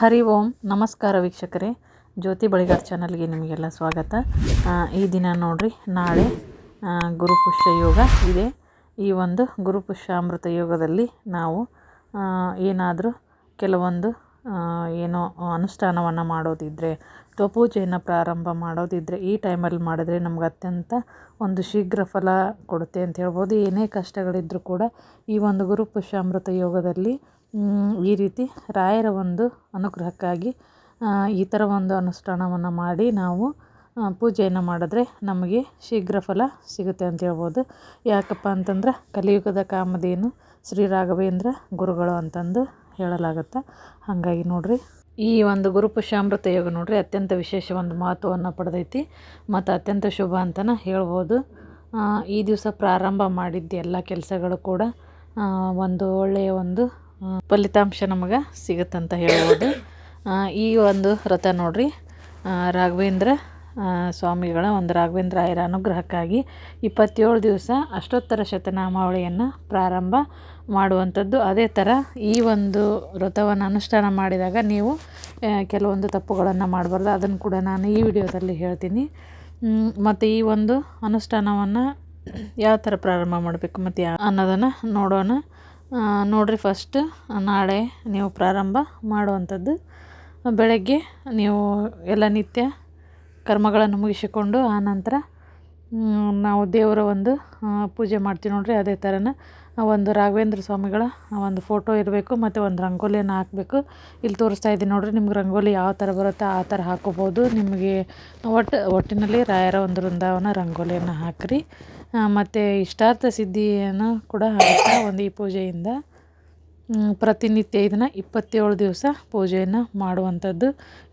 ಹರಿ ಓಂ, ನಮಸ್ಕಾರ ವೀಕ್ಷಕರೇ. ಜ್ಯೋತಿ ಬಳಿಗಾರ್ ಚಾನಲ್ಗೆ ನಿಮಗೆಲ್ಲ ಸ್ವಾಗತ. ಈ ದಿನ ನೋಡ್ರಿ, ನಾಳೆ ಗುರುಪುಷ್ಯ ಯೋಗ ಇದೆ. ಈ ಒಂದು ಗುರುಪುಷ್ಯ ಅಮೃತ ಯೋಗದಲ್ಲಿ ನಾವು ಏನಾದರೂ ಕೆಲವೊಂದು ಏನೋ ಅನುಷ್ಠಾನವನ್ನು ಮಾಡೋದಿದ್ದರೆ ಅಥವಾ ಪೂಜೆಯನ್ನು ಪ್ರಾರಂಭ ಮಾಡೋದಿದ್ದರೆ ಈ ಟೈಮಲ್ಲಿ ಮಾಡಿದ್ರೆ ನಮ್ಗೆ ಅತ್ಯಂತ ಒಂದು ಶೀಘ್ರ ಫಲ ಕೊಡುತ್ತೆ ಅಂತ ಹೇಳ್ಬೋದು. ಏನೇ ಕಷ್ಟಗಳಿದ್ದರೂ ಕೂಡ ಈ ಒಂದು ಗುರು ಅಮೃತ ಯೋಗದಲ್ಲಿ ಈ ರೀತಿ ರಾಯರ ಒಂದು ಅನುಗ್ರಹಕ್ಕಾಗಿ ಈ ಥರ ಒಂದು ಅನುಷ್ಠಾನವನ್ನು ಮಾಡಿ ನಾವು ಪೂಜೆಯನ್ನು ಮಾಡಿದ್ರೆ ನಮಗೆ ಶೀಘ್ರ ಫಲ ಸಿಗುತ್ತೆ ಅಂತ ಹೇಳ್ಬೋದು. ಯಾಕಪ್ಪ ಅಂತಂದ್ರೆ ಕಲಿಯುಗದ ಕಾಮಧೇನು ಶ್ರೀ ರಾಘವೇಂದ್ರ ಗುರುಗಳು ಅಂತಂದು ಹೇಳಲಾಗುತ್ತೆ? ಹಾಗಾಗಿ ನೋಡಿರಿ. ಈ ಒಂದು ಗುರುಪುಷ್ಯಾಮೃತ ಯೋಗ ನೋಡಿರಿ, ಅತ್ಯಂತ ವಿಶೇಷ ಒಂದು ಮಹತ್ವವನ್ನು ಪಡೆದೈತಿ. ಮತ್ತು ಅತ್ಯಂತ ಶುಭ ಅಂತಲೇ ಹೇಳ್ಬೋದು. ಈ ದಿವಸ ಪ್ರಾರಂಭ ಮಾಡಿದ್ದ ಎಲ್ಲ ಕೆಲಸಗಳು ಕೂಡ ಒಂದು ಒಳ್ಳೆಯ ಒಂದು ಫಲಿತಾಂಶ ನಮಗೆ ಸಿಗುತ್ತಂತ ಹೇಳ್ಬೋದು. ಈ ಒಂದು ವ್ರತ ನೋಡಿರಿ. ರಾಘವೇಂದ್ರ ಸ್ವಾಮಿಗಳ ಒಂದು ರಾಘವೇಂದ್ರಾಯರ ಅನುಗ್ರಹಕ್ಕಾಗಿ ಇಪ್ಪತ್ತೇಳು ದಿವಸ ಅಷ್ಟೋತ್ತರ ಶತನಾಮಾವಳಿಯನ್ನು ಪ್ರಾರಂಭ ಮಾಡುವಂಥದ್ದು. ಅದೇ ಥರ ಈ ಒಂದು ವ್ರತವನ್ನು ಅನುಷ್ಠಾನ ಮಾಡಿದಾಗ ನೀವು ಕೆಲವೊಂದು ತಪ್ಪುಗಳನ್ನು ಮಾಡಬಾರ್ದು. ಅದನ್ನು ಕೂಡ ನಾನು ಈ ವಿಡಿಯೋದಲ್ಲಿ ಹೇಳ್ತೀನಿ. ಮತ್ತು ಈ ಒಂದು ಅನುಷ್ಠಾನವನ್ನು ಯಾವ ಥರ ಪ್ರಾರಂಭ ಮಾಡಬೇಕು ಮತ್ತು ಯಾ ಅನ್ನೋದನ್ನು ನೋಡೋಣ. ನೋಡಿರಿ ಫಸ್ಟ್ ನಾಳೆ ನೀವು ಪ್ರಾರಂಭ ಮಾಡುವಂಥದ್ದು. ಬೆಳಗ್ಗೆ ನೀವು ಎಲ್ಲ ನಿತ್ಯ ಕರ್ಮಗಳನ್ನು ಮುಗಿಸಿಕೊಂಡು ಆನಂತರ ನಂತರ ನಾವು ದೇವರ ಒಂದು ಪೂಜೆ ಮಾಡ್ತೀವಿ ನೋಡಿರಿ, ಅದೇ ಥರನ ಒಂದು ರಾಘವೇಂದ್ರ ಸ್ವಾಮಿಗಳ ಒಂದು ಫೋಟೋ ಇರಬೇಕು, ಮತ್ತು ಒಂದು ರಂಗೋಲಿಯನ್ನು ಹಾಕಬೇಕು. ಇಲ್ಲಿ ತೋರಿಸ್ತಾ ಇದ್ದೀನಿ ನೋಡಿರಿ, ನಿಮ್ಗೆ ರಂಗೋಲಿ ಯಾವ ಥರ ಬರುತ್ತೆ ಆ ಥರ ಹಾಕೋಬೋದು. ನಿಮಗೆ ಒಟ್ಟು ಒಟ್ಟಿನಲ್ಲಿ ರಾಯರ ಒಂದು ವೃಂದಾವನ ರಂಗೋಲಿಯನ್ನು ಹಾಕಿರಿ. ಮತ್ತು ಇಷ್ಟಾರ್ಥ ಸಿದ್ಧಿಯನ್ನು ಕೂಡ ಆಗುತ್ತೆ ಒಂದು ಈ ಪೂಜೆಯಿಂದ. ಪ್ರತಿನಿತ್ಯ ಇದನ್ನು ಇಪ್ಪತ್ತೇಳು ದಿವಸ ಪೂಜೆಯನ್ನು ಮಾಡುವಂಥದ್ದು.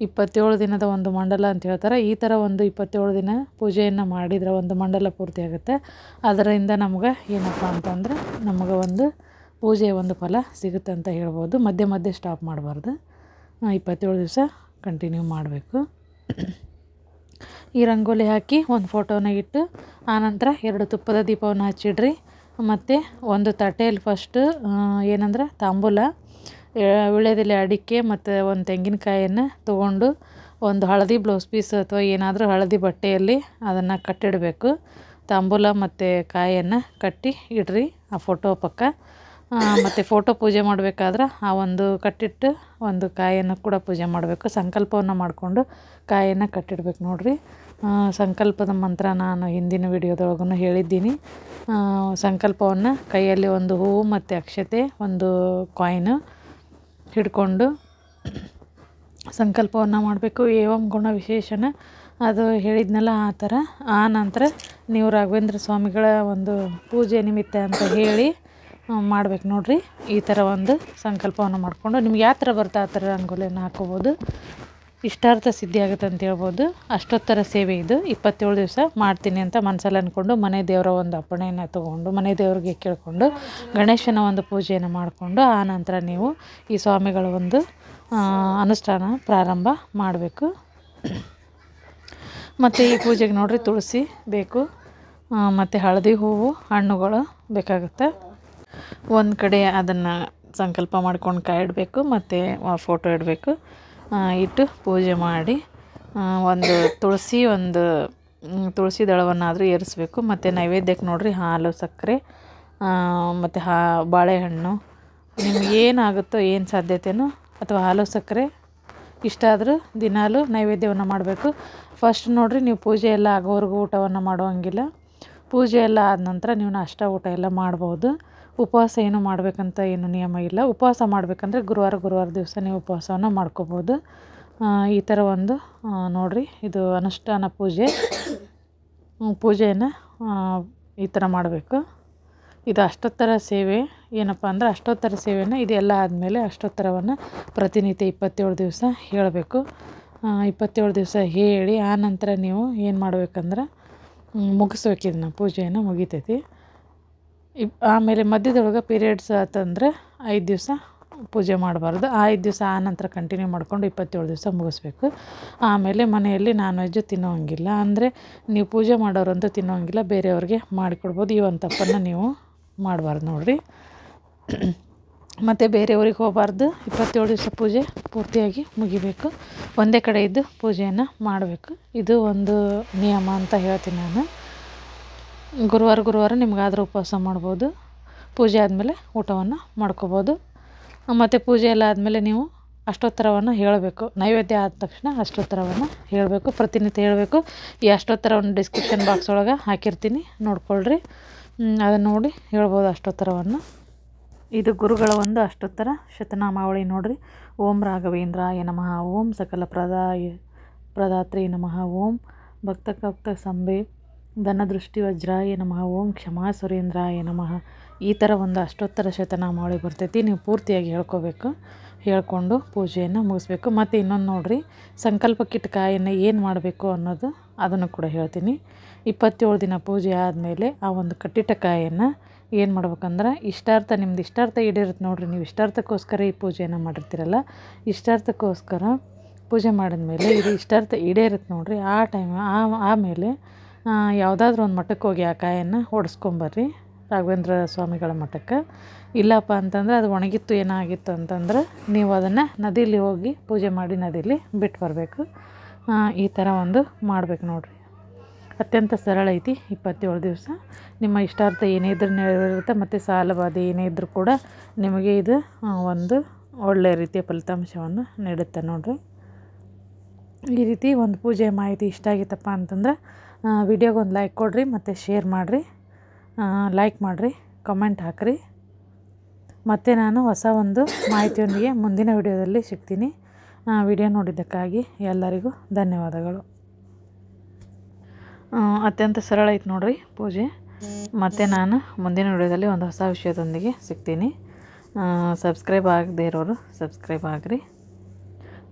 ಇಪ್ಪತ್ತೇಳು ದಿನದ ಒಂದು ಮಂಡಲ ಅಂತ ಹೇಳ್ತಾರೆ. ಈ ಥರ ಒಂದು ಇಪ್ಪತ್ತೇಳು ದಿನ ಪೂಜೆಯನ್ನು ಮಾಡಿದರೆ ಒಂದು ಮಂಡಲ ಪೂರ್ತಿ ಆಗುತ್ತೆ. ಅದರಿಂದ ನಮ್ಗೆ ಏನಪ್ಪ ಅಂತಂದ್ರೆ ನಮಗೆ ಒಂದು ಪೂಜೆಯ ಒಂದು ಫಲ ಸಿಗುತ್ತೆ ಅಂತ ಹೇಳ್ಬೋದು. ಮಧ್ಯೆ ಮಧ್ಯೆ ಸ್ಟಾಪ್ ಮಾಡಬಾರ್ದು. ಇಪ್ಪತ್ತೇಳು ದಿವಸ ಕಂಟಿನ್ಯೂ ಮಾಡಬೇಕು. ಈ ರಂಗೋಲಿ ಹಾಕಿ ಒಂದು ಫೋಟೋನ ಇಟ್ಟು, ಆನಂತರ ಎರಡು ತುಪ್ಪದ ದೀಪವನ್ನು ಹಚ್ಚಿಡ್ರಿ. ಮತ್ತು ಒಂದು ತಟ್ಟೆಯಲ್ಲಿ ಫಸ್ಟ್ ಏನಂದ್ರೆ ತಾಂಬೂಲ ವೀಳ್ಯದೆಲೆ ಅಡಿಕೆ ಮತ್ತು ಒಂದು ತೆಂಗಿನಕಾಯನ್ನು ತೊಗೊಂಡು ಒಂದು ಹಳದಿ ಬ್ಲೌಸ್ ಪೀಸ್ ಅಥವಾ ಏನಾದರೂ ಹಳದಿ ಬಟ್ಟೆಯಲ್ಲಿ ಅದನ್ನು ಕಟ್ಟಿಡಬೇಕು. ತಾಂಬೂಲ ಮತ್ತು ಕಾಯನ್ನು ಕಟ್ಟಿ ಇಡ್ರಿ ಆ ಫೋಟೋ ಪಕ್ಕ. ಮತ್ತು ಫೋಟೋ ಪೂಜೆ ಮಾಡಬೇಕಾದ್ರೆ ಆ ಒಂದು ಕಟ್ಟಿಟ್ಟು ಒಂದು ಕಾಯನ್ನು ಕೂಡ ಪೂಜೆ ಮಾಡಬೇಕು. ಸಂಕಲ್ಪವನ್ನು ಮಾಡಿಕೊಂಡು ಕಾಯನ್ನು ಕಟ್ಟಿಡ್ಬೇಕು ನೋಡಿರಿ. ಸಂಕಲ್ಪದ ಮಂತ್ರ ನಾನು ಹಿಂದಿನ ವಿಡಿಯೋದೊಳಗೂ ಹೇಳಿದ್ದೀನಿ. ಸಂಕಲ್ಪವನ್ನು ಕೈಯಲ್ಲಿ ಒಂದು ಹೂವು ಮತ್ತು ಅಕ್ಷತೆ, ಒಂದು ಕಾಯಿನ್ ಹಿಡ್ಕೊಂಡು ಸಂಕಲ್ಪವನ್ನು ಮಾಡಬೇಕು. ಏವಂ ಗುಣ ವಿಶೇಷಣ ಅದು ಹೇಳಿದ್ನಲ್ಲ ಆ ಥರ. ಆ ನಂತರ ನೀವು ರಾಘವೇಂದ್ರ ಸ್ವಾಮಿಗಳ ಒಂದು ಪೂಜೆ ನಿಮಿತ್ತ ಅಂತ ಹೇಳಿ ಮಾಡ್ಬೇಕು ನೋಡ್ರಿ. ಈ ಥರ ಒಂದು ಸಂಕಲ್ಪವನ್ನು ಮಾಡಿಕೊಂಡು ನಿಮ್ಗೆ ಯಾವ ಥರ ಬರ್ತಾ ಆ ಥರ ರಂಗೋಲಿಯನ್ನು ಹಾಕೋಬೋದು. ಇಷ್ಟಾರ್ಥ ಸಿದ್ಧಿ ಆಗುತ್ತೆ ಅಂತ ಹೇಳ್ಬೋದು. ಅಷ್ಟೊತ್ತರ ಸೇವೆ ಇದು. ಇಪ್ಪತ್ತೇಳು ದಿವಸ ಮಾಡ್ತೀನಿ ಅಂತ ಮನಸ್ಸಲ್ಲಿ ಅಂದ್ಕೊಂಡು ಮನೆ ದೇವರ ಒಂದು ಅಪ್ಪಣೆಯನ್ನು ತೊಗೊಂಡು, ಮನೆ ದೇವರಿಗೆ ಕೇಳಿಕೊಂಡು, ಗಣೇಶನ ಒಂದು ಪೂಜೆಯನ್ನು ಮಾಡಿಕೊಂಡು ಆ ನಂತರ ನೀವು ಈ ಸ್ವಾಮಿಗಳ ಒಂದು ಅನುಷ್ಠಾನ ಪ್ರಾರಂಭ ಮಾಡಬೇಕು. ಮತ್ತು ಈ ಪೂಜೆಗೆ ನೋಡಿರಿ ತುಳಸಿ ಬೇಕು. ಮತ್ತು ಹಳದಿ ಹೂವು, ಹಣ್ಣುಗಳು ಬೇಕಾಗುತ್ತೆ. ಒಂದು ಕಡೆ ಅದನ್ನು ಸಂಕಲ್ಪ ಮಾಡ್ಕೊಂಡು ಕಾಯಿಡಬೇಕು, ಮತ್ತು ಫೋಟೋ ಇಡಬೇಕು. ಇಟ್ಟು ಪೂಜೆ ಮಾಡಿ ಒಂದು ತುಳಸಿ ಒಂದು ತುಳಸಿ ದಳವನ್ನಾದರೂ ಏರಿಸ್ಬೇಕು. ಮತ್ತು ನೈವೇದ್ಯಕ್ಕೆ ನೋಡಿರಿ, ಹಾಲು, ಸಕ್ಕರೆ ಮತ್ತು ಹಾ, ಬಾಳೆಹಣ್ಣು. ನಿಮ್ಗೆ ಏನಾಗುತ್ತೋ, ಏನು ಸಾಧ್ಯತೆನೋ, ಅಥವಾ ಹಾಲು, ಸಕ್ಕರೆ ಇಷ್ಟಾದರೂ ದಿನಾಲು ನೈವೇದ್ಯವನ್ನು ಮಾಡಬೇಕು. ಫಸ್ಟ್ ನೋಡಿರಿ, ನೀವು ಪೂಜೆ ಎಲ್ಲ ಆಗೋವರೆಗೂ ಊಟವನ್ನು ಮಾಡುವಂಗಿಲ್ಲ ಪೂಜೆ ಎಲ್ಲ ಆದ ನಂತರ ನೀವು ನಾಷ್ಟ, ಊಟ ಎಲ್ಲ ಮಾಡ್ಬೋದು. ಉಪವಾಸ ಏನು ಮಾಡಬೇಕಂತ ಏನು ನಿಯಮ ಇಲ್ಲ. ಉಪವಾಸ ಮಾಡಬೇಕಂದ್ರೆ ಗುರುವಾರ ಗುರುವಾರ ದಿವಸ ನೀವು ಉಪವಾಸವನ್ನು ಮಾಡ್ಕೋಬೋದು. ಈ ಥರ ಒಂದು ನೋಡಿರಿ, ಇದು ಅನುಷ್ಠಾನ ಪೂಜೆ. ಪೂಜೆಯನ್ನು ಈ ಥರ ಮಾಡಬೇಕು. ಇದು ಅಷ್ಟೋತ್ತರ ಸೇವೆ. ಏನಪ್ಪ ಅಂದ್ರೆ ಅಷ್ಟೋತ್ತರ ಸೇವೆಯನ್ನು ಇದೆಲ್ಲ ಆದಮೇಲೆ ಅಷ್ಟೋತ್ತರವನ್ನು ಪ್ರತಿನಿತ್ಯ ಇಪ್ಪತ್ತೇಳು ದಿವಸ ಹೇಳಬೇಕು. ಇಪ್ಪತ್ತೇಳು ದಿವಸ ಹೇಳಿ, ಆ ನಂತರ ನೀವು ಏನು ಮಾಡ್ಬೇಕಂದ್ರೆ ಮುಗಿಸ್ಬೇಕು ಇದನ್ನ, ಪೂಜೆಯನ್ನು ಮುಗಿತೈತಿ. ಇಪ್, ಆಮೇಲೆ ಮಧ್ಯದೊಳಗೆ ಪೀರಿಯಡ್ಸ್ ಆತಂದ್ರೆ ಐದು ದಿವಸ ಪೂಜೆ ಮಾಡಬಾರ್ದು. ಆ ಐದು ದಿವಸ ಆನಂತರ ನಂತರ ಕಂಟಿನ್ಯೂ ಮಾಡ್ಕೊಂಡು ಇಪ್ಪತ್ತೇಳು ದಿವಸ ಮುಗಿಸ್ಬೇಕು. ಆಮೇಲೆ ಮನೆಯಲ್ಲಿ ನಾನ್ ವೆಜ್ಜು ತಿನ್ನೋಂಗಿಲ್ಲ. ಅಂದರೆ ನೀವು ಪೂಜೆ ಮಾಡೋರಂತೂ ತಿನ್ನೋಂಗಿಲ್ಲ. ಬೇರೆಯವ್ರಿಗೆ ಮಾಡಿಕೊಡ್ಬೋದು. ಈ ಒಂದು ತಪ್ಪನ್ನು ನೀವು ಮಾಡಬಾರ್ದು ನೋಡಿರಿ. ಮತ್ತು ಬೇರೆಯವ್ರಿಗೆ ಹೋಗಬಾರ್ದು. ಇಪ್ಪತ್ತೇಳು ದಿವಸ ಪೂಜೆ ಪೂರ್ತಿಯಾಗಿ ಮುಗಿಬೇಕು. ಒಂದೇ ಕಡೆ ಇದ್ದು ಪೂಜೆಯನ್ನು ಮಾಡಬೇಕು. ಇದು ಒಂದು ನಿಯಮ ಅಂತ ಹೇಳ್ತೀನಿ ನಾನು. ಗುರುವಾರ ಗುರುವಾರ ನಿಮ್ಗಾದ್ರೆ ಉಪವಾಸ ಮಾಡ್ಬೋದು. ಪೂಜೆ ಆದಮೇಲೆ ಊಟವನ್ನು ಮಾಡ್ಕೋಬೋದು. ಮತ್ತು ಪೂಜೆ ಎಲ್ಲ ಆದಮೇಲೆ ನೀವು ಅಷ್ಟೋತ್ತರವನ್ನು ಹೇಳಬೇಕು. ನೈವೇದ್ಯ ಆದ ತಕ್ಷಣ ಅಷ್ಟೋತ್ತರವನ್ನು ಹೇಳಬೇಕು. ಪ್ರತಿನಿತ್ಯ ಹೇಳಬೇಕು. ಈ ಅಷ್ಟೋತ್ತರವನ್ನು ಡಿಸ್ಕ್ರಿಪ್ಷನ್ ಬಾಕ್ಸ್ ಒಳಗೆ ಹಾಕಿರ್ತೀನಿ. ನೋಡ್ಕೊಳ್ರಿ. ಅದನ್ನು ನೋಡಿ ಹೇಳ್ಬೋದು ಅಷ್ಟೋತ್ತರವನ್ನು. ಇದು ಗುರುಗಳ ಒಂದು ಅಷ್ಟೋತ್ತರ ಶತನಾಮಾವಳಿ ನೋಡ್ರಿ. ಓಂ ರಾಘವೇಂದ್ರಾಯ ನಮಃ. ಓಂ ಸಕಲ ಪ್ರದಾಯ ಪ್ರದಾತ್ರಿ ನಮಃ. ಓಂ ಭಕ್ತ ಕಪ್ತ ಸಂಬೆ ಧನದೃಷ್ಟಿ ವಜ್ರಾಯ ನಮಃ, ಓಂ ಕ್ಷಮಾ ಸುರೇಂದ್ರಾಯ ನಮಃ. ಈ ಥರ ಒಂದು ಅಷ್ಟೋತ್ತರ ಶತನಾಮಾವಳಿ ಬರ್ತೈತಿ. ನೀವು ಪೂರ್ತಿಯಾಗಿ ಹೇಳ್ಕೋಬೇಕು, ಹೇಳ್ಕೊಂಡು ಪೂಜೆಯನ್ನು ಮುಗಿಸ್ಬೇಕು. ಮತ್ತು ಇನ್ನೊಂದು ನೋಡಿರಿ ಸಂಕಲ್ಪಕ್ಕಿಟ್ಟ ಕಾಯನ್ನು ಏನು ಮಾಡಬೇಕು ಅನ್ನೋದು ಅದನ್ನು ಕೂಡ ಹೇಳ್ತೀನಿ. ಇಪ್ಪತ್ತೇಳು ದಿನ ಪೂಜೆ ಆದಮೇಲೆ ಆ ಒಂದು ಕಟ್ಟಿಟ್ಟ ಕಾಯನ್ನು ಏನು ಮಾಡ್ಬೇಕಂದ್ರೆ, ಇಷ್ಟಾರ್ಥ ನಿಮ್ದು ಇಷ್ಟಾರ್ಥ ಈಡೇರುತ್ತೆ ನೋಡಿರಿ. ನೀವು ಇಷ್ಟಾರ್ಥಕ್ಕೋಸ್ಕರ ಈ ಪೂಜೆಯನ್ನು ಮಾಡಿರ್ತೀರಲ್ಲ, ಇಷ್ಟಾರ್ಥಕ್ಕೋಸ್ಕರ ಪೂಜೆ ಮಾಡಿದ್ಮೇಲೆ ಇದು ಇಷ್ಟಾರ್ಥ ಈಡೇರುತ್ತೆ ನೋಡಿರಿ. ಆ ಟೈಮ್ ಆಮೇಲೆ ಯಾವುದಾದ್ರೂ ಒಂದು ಮಠಕ್ಕೆ ಹೋಗಿ ಆ ಕಾಯನ್ನು ಹೊಡೆಸ್ಕೊಂಬರ್ರಿ ರಾಘವೇಂದ್ರ ಸ್ವಾಮಿಗಳ ಮಠಕ್ಕೆ. ಇಲ್ಲಪ್ಪ ಅಂತಂದ್ರೆ ಅದು ಒಣಗಿತ್ತು, ಏನಾಗಿತ್ತು ಅಂತಂದ್ರೆ ನೀವು ಅದನ್ನು ನದಿಲಿ ಹೋಗಿ ಪೂಜೆ ಮಾಡಿ ನದಿಯಲ್ಲಿ ಬಿಟ್ಟು ಬರಬೇಕು. ಈ ಥರ ಒಂದು ಮಾಡ್ಬೇಕು ನೋಡಿರಿ. ಅತ್ಯಂತ ಸರಳ ಐತಿ ಇಪ್ಪತ್ತೇಳು ದಿವಸ. ನಿಮ್ಮ ಇಷ್ಟಾರ್ಥ ಏನೇ ಇದ್ರೂ ನೆರವೇರುತ್ತೆ, ಮತ್ತು ಸಾಲಬಾಧೆ ಏನೇ ಇದ್ದರೂ ಕೂಡ ನಿಮಗೆ ಇದು ಒಂದು ಒಳ್ಳೆಯ ರೀತಿಯ ಫಲಿತಾಂಶವನ್ನು ನೀಡುತ್ತೆ ನೋಡಿರಿ. ಈ ರೀತಿ ಒಂದು ಪೂಜೆ ಮಾಹಿತಿ ಇಷ್ಟ ಆಗಿತ್ತಪ್ಪ ಅಂತಂದ್ರೆ ವಿಡಿಯೋಗೆ ಒಂದು ಲೈಕ್ ಕೊಡಿರಿ, ಮತ್ತು ಶೇರ್ ಮಾಡಿರಿ. ಲೈಕ್ ಮಾಡಿರಿ, ಕಮೆಂಟ್ ಹಾಕಿರಿ. ಮತ್ತು ನಾನು ಹೊಸ ಒಂದು ಮಾಹಿತಿಯೊಂದಿಗೆ ಮುಂದಿನ ವಿಡಿಯೋದಲ್ಲಿ ಸಿಗ್ತೀನಿ. ವಿಡಿಯೋ ನೋಡಿದ್ದಕ್ಕಾಗಿ ಎಲ್ಲರಿಗೂ ಧನ್ಯವಾದಗಳು. ಅತ್ಯಂತ ಸರಳ ಐತೆ ನೋಡ್ರಿ ಪೂಜೆ. ಮತ್ತು ನಾನು ಮುಂದಿನ ವಿಡಿಯೋದಲ್ಲಿ ಒಂದು ಹೊಸ ವಿಷಯದೊಂದಿಗೆ ಸಿಗ್ತೀನಿ. ಸಬ್ಸ್ಕ್ರೈಬ್ ಆಗದೇ ಇರೋರು ಸಬ್ಸ್ಕ್ರೈಬ್ ಆಗಿರಿ.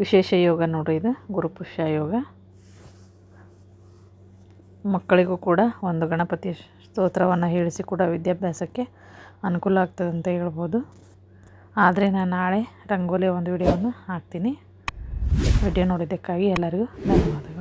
ವಿಶೇಷ ಯೋಗ ನೋಡಿರಿ ಇದು, ಗುರುಪುಷ್ಯ ಯೋಗ. ಮಕ್ಕಳಿಗೂ ಕೂಡ ಒಂದು ಗಣಪತಿ ಸ್ತೋತ್ರವನ್ನು ಹೇಳಿಸಿ ಕೂಡ ವಿದ್ಯಾಭ್ಯಾಸಕ್ಕೆ ಅನುಕೂಲ ಆಗ್ತದೆ ಅಂತ ಹೇಳ್ಬೋದು. ಆದರೆ ನಾನು ನಾಳೆ ರಂಗೋಲಿ ಒಂದು ವಿಡಿಯೋವನ್ನು ಹಾಕ್ತೀನಿ. ವಿಡಿಯೋ ನೋಡಿದ್ದಕ್ಕಾಗಿ ಎಲ್ಲರಿಗೂ ಧನ್ಯವಾದಗಳು.